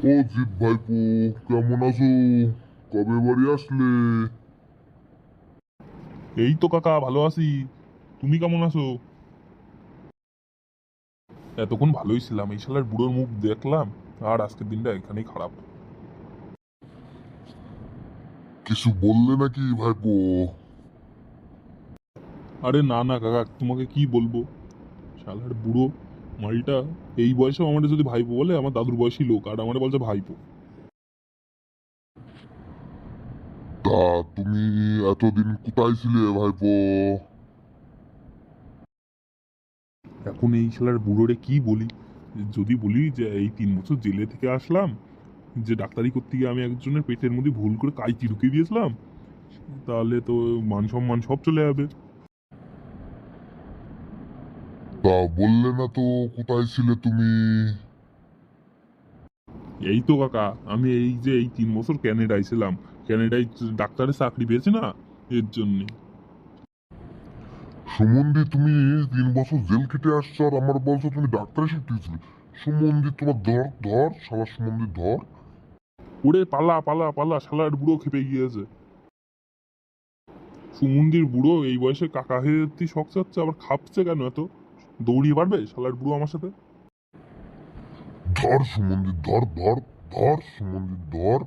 ও জিৎ ভাইপো কেমন আছো? কবে বাড়ি আসলে? এই তো কাকা ভালো আছি। তুমি কেমন আছো? এতক্ষণ ভালোই ছিলাম এই শালার বুড়োর মুখ দেখলাম আর আজকের দিনটা এখানেই খারাপ। কিছু বললে নাকি ভাইপো? আরে না না কাকা তোমাকে কি বলব? শালার বুড়ো মালটা এই বয়সেও আমাদের যদি ভাইপো বলে আমার দাদুর বয়সী লোক আর আমাদের বলছে ভাইপো। তা তুমি এতদিন কোথায় ছিলে ভাইপো? এখন এই শালার বুড়োরে কি বলি? যদি বলি যে এই তিন বছর জেলে থেকে আসলাম যে ডাক্তারি করতে গিয়ে আমি একজনের পেটের মধ্যে ভুল করে কাইচি ঢুকিয়ে দিয়েছিলাম তাহলে তো মান সম্মান সব চলে যাবে। তা বললে না তো কোথায় ছিলে তুমি? এই তো কাকা আমি এই যে এই তিন বছর ক্যানাডায় ছিলাম। ক্যানাডায় ডাক্তারের চাকরি পেয়েছি না? এর জন্যে। সুমন্দি তুমি তিন বছর জেল কেটে আসছো আর আমার বলছো তুমি ডাক্তারি শিখতেছিলে সুমন্দি তোমার ধর ধর সারা সুমন্দি ধর ওরে পালা পালা পালা শালার বুড়ো খেপে গিয়েছে। সুমন্দির বুড়ো এই বয়সে কাকা হয়ে শখ চাচ্ছে আবার খাপছে কেন এত? দৌড়িয়ে পারবে শালার বুড়ো আমার সাথে? ধর সুমন্দির ধর ধর ধর সুমন্দির ধর।